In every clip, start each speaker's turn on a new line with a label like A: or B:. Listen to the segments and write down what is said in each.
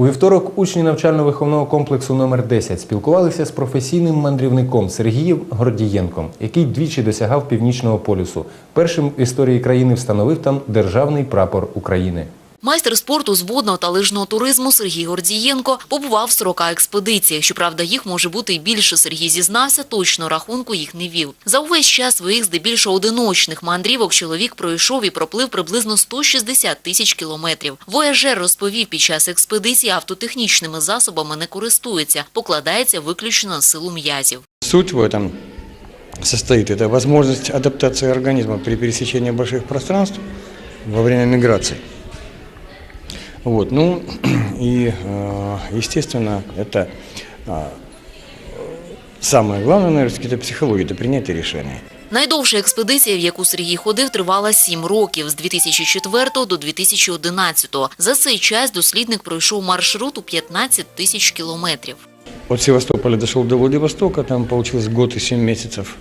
A: У вівторок учні навчально-виховного комплексу номер 10 спілкувалися з професійним мандрівником Сергієм Гордієнком, який двічі досягав північного полюсу. Першим в історії країни встановив там державний прапор України.
B: Майстер спорту з водного та лижного туризму Сергій Гордієнко побував в 40 експедиціях. Щоправда, їх може бути і більше. Сергій зізнався, точно рахунку їх не вів. За увесь час своїх здебільшого одиночних мандрівок чоловік пройшов і проплив приблизно 160 тисяч кілометрів. Вояжер розповів, під час експедиції автотехнічними засобами не користується, покладається виключно на силу м'язів.
C: Суть в этом состоит, это возможность адаптации организма при пересечении больших пространств во время миграции. Вот, ну и, э, естественно, это а, самое главное, наверное, это психология, это принятие решений.
B: Найдовша експедиція, в яку Сергій ходив, тривала сім років з 2004 до 2011. За цей час дослідник пройшов маршрут у 15 тисяч кілометрів.
C: От Севастополя дошел до Владивостока, там получилось год и семь месяцев.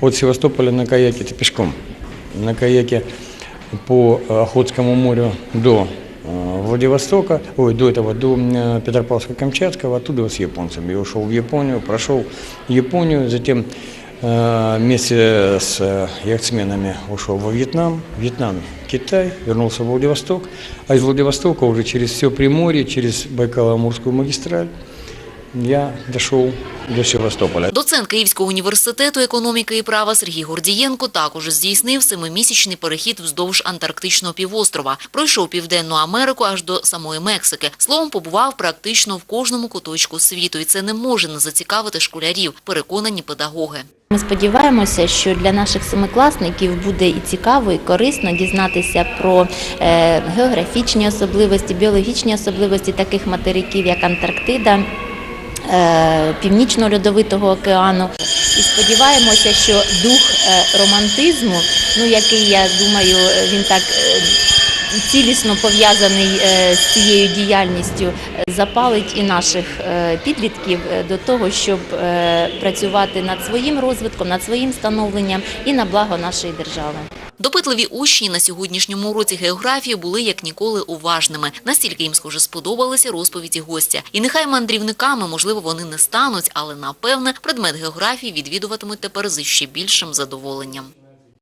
C: От Севастополя на каяке, это пешком, на каяке по э, Охотскому морю до э, Владивостока, ой, до этого, до э, Петропавловска-Камчатского, оттуда с японцами. Я ушел в Японию, прошел Японию, затем э, вместе с э, яхтсменами ушел во Вьетнам, Вьетнам, Китай, вернулся в Владивосток, а из Владивостока уже через все Приморье, через Байкало-Амурскую магистраль я дошел до Севастополя.
B: Доцент Київського університету економіки і права Сергій Гордієнко також здійснив семимісячний перехід вздовж Антарктичного півострова. Пройшов Південну Америку аж до самої Мексики. Словом, побував практично в кожному куточку світу, і це не може не зацікавити школярів, переконані педагоги.
D: Ми сподіваємося, що для наших семикласників буде і цікаво, і корисно дізнатися про е, географічні особливості, біологічні особливості таких материків, як Антарктида. Е, Північно-льодовитого океану. І сподіваємося, що дух е, романтизму, ну який я думаю, е, він так цілісно пов'язаний е, з цією діяльністю, е, запалить і наших е, підлітків до того, щоб працювати над своїм розвитком, над своїм становленням і на благо нашої держави.
B: Допитливі учні на сьогоднішньому уроці географії були як ніколи уважними. Настільки їм схоже сподобалися розповіді гостя. І нехай мандрівниками, можливо, вони не стануть, але напевне предмет географії відвідуватимуть тепер з ще більшим задоволенням.